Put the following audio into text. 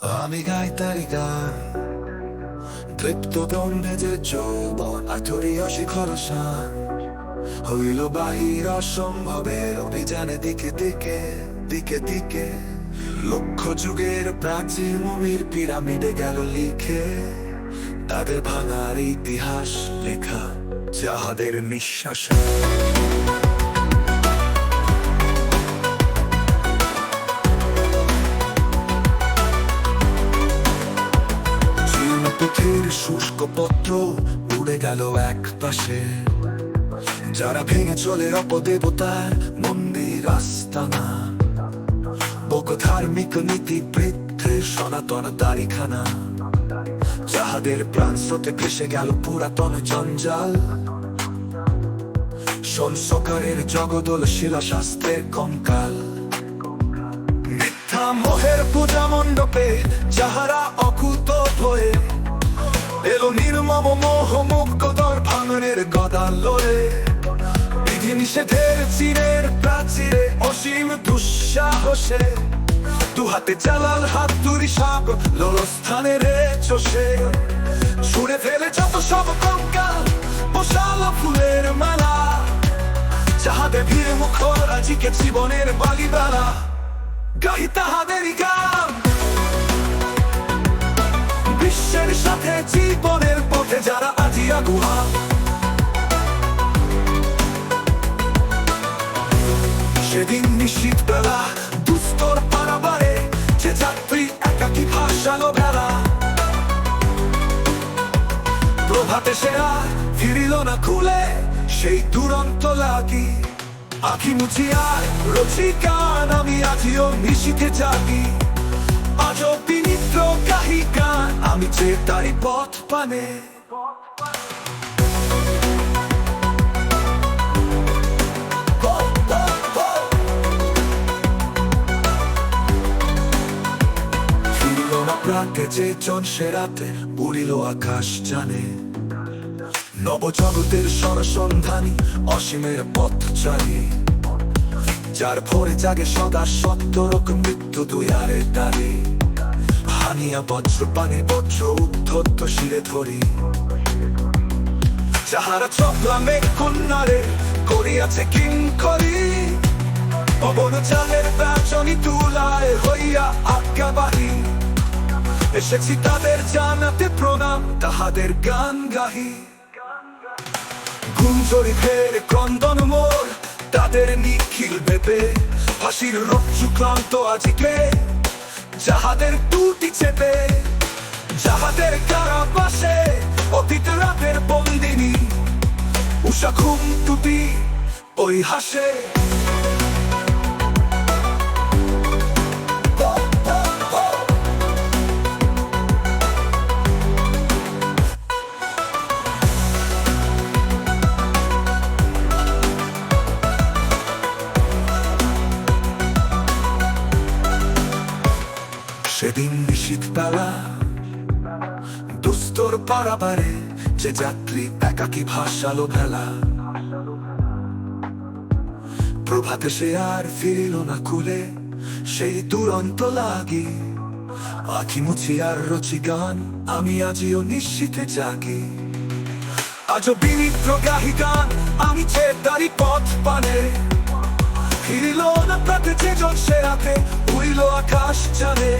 আমি গাই তারি গান তৃপ্ত দণ্ডে যে যৌবন আঠুরীয় শিখর শান হইল বাহির অসম্ভবের অভিযানে দিকে দিকে দিকে দিকে লক্ষ যুগের প্রাচীন মমির পিরামিডে গেল লিখে তাদের ভাঙার ইতিহাস লেখা যাহাদের নিঃশ্বাস পুঁথির শুষ্ক পত্র উড়ে গেল এক পাশে। যারা ভেঙে চলে অপদেবতার মন্দির আস্তানা। বক ধার্মিক নীতি বৃদ্ধে সনাতন দাড়িখানা। যাহাদের প্রাণ স্রোতে ভেসে গেল পুরাতন জঞ্জাল। সংস্কারের জগদল শিলাশাস্ত্রের কঙ্কাল। মিথ্যা মোহের পূজা মণ্ডপে যাহারা নিষেধের চিরের প্রাচীরে অসীম দুঃসাহসে। দু হাতে জালাল হাত তুরি সাপ, লোলস্থানে রে চষে। ছুড়ে ফেলে যত সব কঙ্কাল মশাল ফুলের মালা। যাহাদের ভিড়ে মুখর, আজিকে জীবনের বালিবেলা গাই তাহাদেরই গান। বিশ্বের সাথে জীবনের একাকি বেলা প্রভাতে সে ফিরিল না খুলে, সেই দুরন্ত লাগি। আখি মুছিয়ার রচি গান আমি আজিও নিশিতে জাগি। আজও বিনিত্র কাহি গান আমি যে তারি পথ পানে। ফিরিল না প্রাতে যে জন সেরাতে উড়িল আকাশ জানে। নবজগতের সরসন্ধানী অসীমের পথ চালি যার ভোরে জাগে সদা সত্তরক মৃত্যু দুয়ারে দাঁড়ি হানিয়া বজ্র পানে বজ্র উদ্ধত্ত শিরে ধরি। যাহারা চকলামে কন্যারে করিয়াছে কিং করি পবন চালের প্রাচনী তুলায় হইয়া আজ্ঞাবাহী এসেছি তাদের জানাতে প্রণাম তাহাদের গান গাহি গুঞ্জরি ফের ক্রন্দন মোর তাদের নিখিল বেপে ফাঁসির রজ্জু ক্লান্ত আজিকে যাহাদের টুটি চেপে যাহাদের কারাবাসে অতীত রাতের বন্দিনী উষা ঘুম টুটি ওই হাসে সেদিন নিশীত বেলা দুস্তর পারাবারে যে যাত্রী একাকি ভাসালো ভেলা। প্রভাতে সে আর ফিরিল না কুলে সেই দুরন্ত লাগি। আখি মুছি আর রচি গান, আমি আজিও নিশ্চিতে জাগি। আজও বিনিত্র গাহি গান, আমি যে পথ পানে। ফিরিল না প্রাতে যে জন সে রাতে, উড়িল আকাশ জানে।